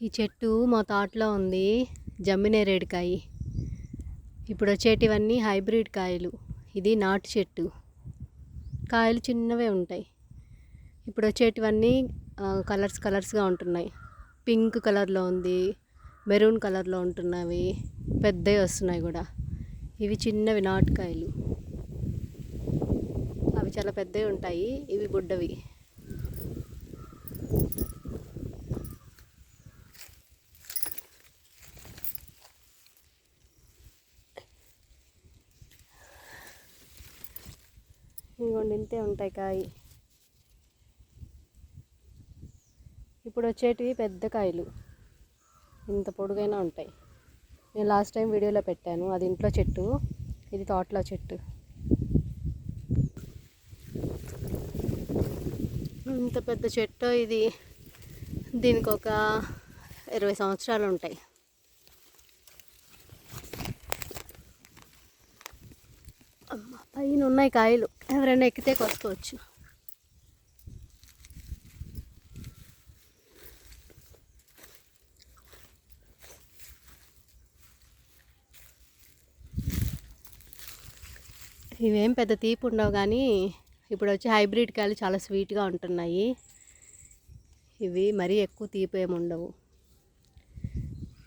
ఈ చెట్టు మా తోటలో ఉంది జమ్మినేరేడుకాయ ఇప్పుడు వచ్చేటివన్నీ హైబ్రిడ్ కాయలు. ఇది నాటు చెట్టు. కాయలు చిన్నవే ఉంటాయి. ఇప్పుడు వచ్చేటివన్నీ కలర్స్ కలర్స్గా ఉంటున్నాయి. పింక్ కలర్లో ఉంది మెరూన్ కలర్లో ఉంటున్నవి పెద్దవి వస్తున్నాయి కూడా. ఇవి చిన్నవి నాటుకాయలు అవి చాలా పెద్దవి ఉంటాయి ఇవి బుడ్డవి. ఇదిగోండి ఇంతే ఉంటాయి కాయ. ఇప్పుడు వచ్చేటివి పెద్ద కాయలు. ఇంత పొడుగైనా ఉంటాయి. నేను లాస్ట్ టైం వీడియోలో పెట్టాను. అది ఇంట్లో చెట్టు. ఇది తోటలో చెట్టు. ఇంత పెద్ద చెట్టు ఇది. దీనికి ఒక ఇరవై సంవత్సరాలు ఉంటాయి. పైన ఉన్నాయి కాయలు. ఎవరైనా ఎక్కితే కొట్టుకోవచ్చు ఇవేం పెద్ద తీపి ఉండవు కానీ ఇప్పుడు వచ్చి హైబ్రిడ్ కాయలు చాలా స్వీట్గా ఉంటున్నాయి. ఇవి మరీ ఎక్కువ తీపి ఏమి ఉండవు.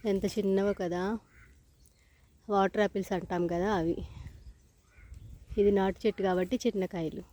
ఎంత చిన్నవో కదా. వాటర్ యాపిల్స్ అంటాం కదా అవి. ఇది నాటు చెట్టు కాబట్టి చిన్నకాయలు